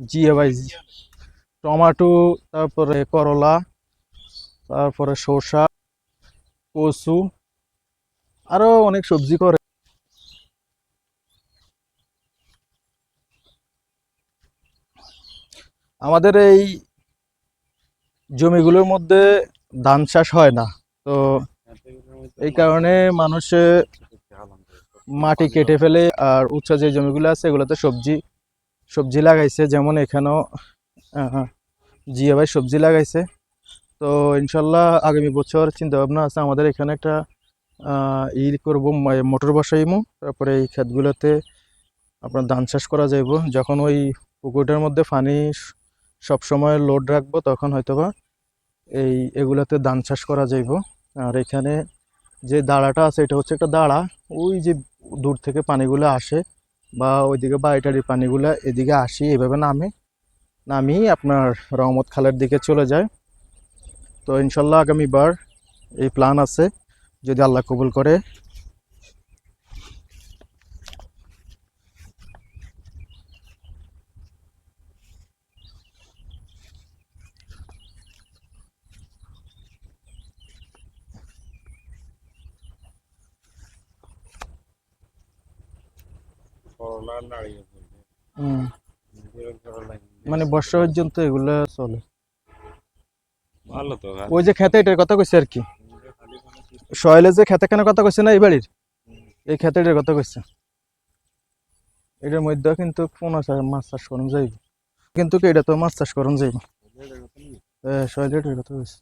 জিয়ে ভাই টমাটো, তারপরে করলা, তারপরে শসা, কচু, আরও অনেক সবজি করে। আমাদের এই জমিগুলোর মধ্যে ধান চাষ হয় না, তো এই কারণে মানুষে মাটি কেটে ফেলে আর উঁচা যে জমিগুলো আছে, এগুলোতে সবজি সবজি লাগাইছে, যেমন এখানেও জিয়া ভাই সবজি লাগাইছে। তো ইনশাল্লাহ আগামী বছর চিন্তা ভাবনা আছে, আমাদের এখানে একটা ই করব মোটর বসাইমু। তারপরে এই ক্ষেতগুলোতে আপনার ধান চাষ করা যাইব। যখন ওই পুকুরটার মধ্যে পানি সবসময় লোড রাখব, তখন হয়তোবা এই, এগুলাতে ধান চাষ করা যাইব। আর এখানে যে দাঁড়াটা আছে, এটা হচ্ছে একটা দাঁড়া। ওই যে দূর থেকে পানিগুলো আসে বা ওইদিকে বাড়িটারির পানিগুলো এদিকে আসি, এভাবে নামে। নামিয়ে আপনার রহমত খালের দিকে চলে যায়। তো ইনশাল্লাহ আগামীবার এই প্ল্যান আছে। যদি আল্লাহ কবুল করে করলা মানে বর্ষা পর্যন্ত এগুলো চলে। ভালো তো ওই যে খেতে এটার কথা কইছে আর কি? সয়েলে যে খেতে কেন কথা কইছে না এই বাড়ির? এই খেতে এটার কথা কইছে। এটার মধ্যে কিন্তু কোনো মাছ চাষ করুন যাইব। কিন্তু এটা তো মাছ চাষ করুন যাইব? সয়েলে এটার কথা কইছে?